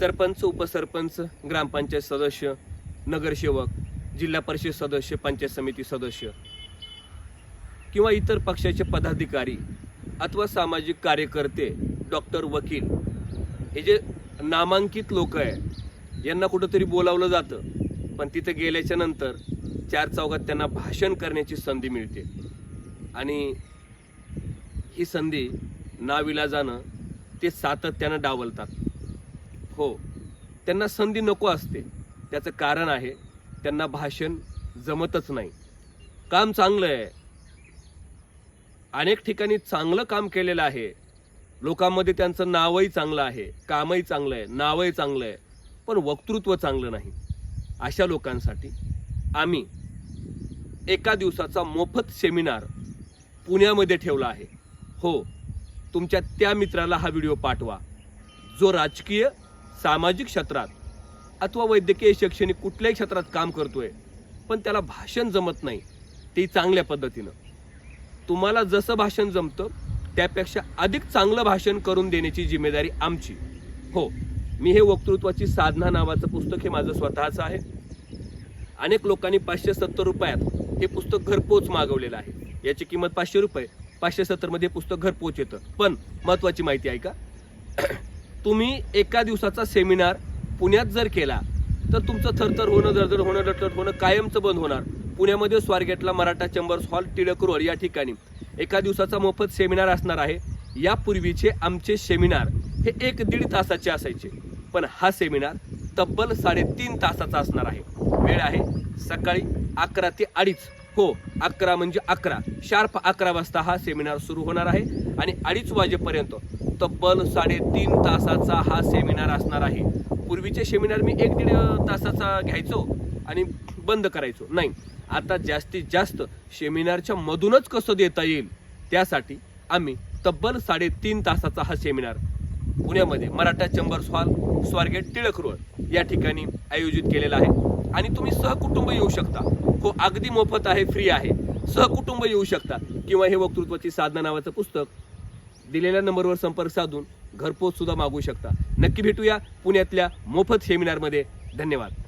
सरपंच उपसरपंच ग्रामपंचायत सदस्य नगरसेवक जिल्हा परिषद सदस्य पंचायत समिती सदस्य किंवा इतर पक्षाचे पदाधिकारी अथवा सामाजिक कार्यकर्ते डॉक्टर वकील हे जे नामांकित लोक आहे यांना कुठंतरी बोलावलं जातं. पण तिथं गेल्याच्यानंतर चार चौघात त्यांना भाषण करण्याची संधी मिळते. आणि ही संधी नाविलाजानं ते सातत्यानं डावलतात. हो. त्यांना संधी नको असते. त्याचं कारण आहे त्यांना भाषण जमतच नाही. काम चांगलं आहे. अनेक ठिकाणी चांगलं काम केलेलं आहे. लोकांमध्ये त्यांचं नावही चांगलं आहे कामही चांगलं आहे नावही चांगलं आहे पण वक्तृत्व चांगलं नाही. अशा लोकांसाठी आम्ही एका दिवसाचा मोफत सेमिनार पुण्यामध्ये ठेवला आहे. हो तुमच्या त्या मित्राला हा व्हिडिओ पाठवा. जो राजकीय सामाजिक क्षेत्रात अथवा वैद्यकीय शैक्षणिक कुठल्याही क्षेत्रात काम करतोय पण त्याला भाषण जमत नाही ते चांगल्या पद्धतीनं. तुम्हाला जसं भाषण जमतं त्यापेक्षा अधिक चांगलं भाषण करून देण्याची जिम्मेदारी आमची. हो मी हे वक्तृत्वाची साधना नावाचं पुस्तक हे माझं स्वतःचं आहे. अनेक लोकांनी पाचशे सत्तर रुपयात हे पुस्तक घरपोच मागवलेलं आहे. याची किंमत पाचशे रुपये पाचशे सत्तरमध्ये हे पुस्तक घरपोच येतं. पण महत्त्वाची माहिती आहे का? तुम्ही एका दिवसाचा सेमिनार पुण्यात जर केला तर तुमचं थरथर होणं जरजर होणं लटलट होणं कायमचं बंद होणार. पुण्यामध्ये स्वारगेटला Maratha chambers hall Tilak road या ठिकाणी. एका दिवसाचा मोफत सेमिनार असणार आहे. यापूर्वीचे आमचे सेमिनार हे एक दीड तासाचे असायचे. पण हा सेमिनार तब्बल साडेतीन तासाचा असणार आहे. वेळ आहे सकाळी अकरा ते अडीच. हो अकरा म्हणजे अकरा. शार्प अकरा वाजता हा सेमिनार सुरू होणार आहे. आणि अडीच वाजेपर्यंत तब्बल साडेतीन तासाचा हा सेमिनार असणार आहे. पूर्वीचे सेमिनार मी एक दीड तासाचा घ्यायचो आणि बंद करायचो. नाही आता जास्तीत जास्त सेमिनारच्या मधूनच कसं देता येईल त्यासाठी आम्ही तब्बल साडेतीन तासाचा हा सेमिनार पुण्यामध्ये Maratha chambers hall Swargate Tilak road या ठिकाणी आयोजित केलेला आहे. आणि तुम्ही सहकुटुंब येऊ शकता. हो अगदी मोफत आहे फ्री आहे. सहकुटुंब येऊ शकता. किंवा हे वक्तृत्वाची साधना नावाचं पुस्तक दिलेल्या नंबरवर संपर्क साधून घरपोच सुद्धा मागू शकता. नक्की भेटूया पुण्यातल्या मोफत सेमिनारमध्ये धन्यवाद.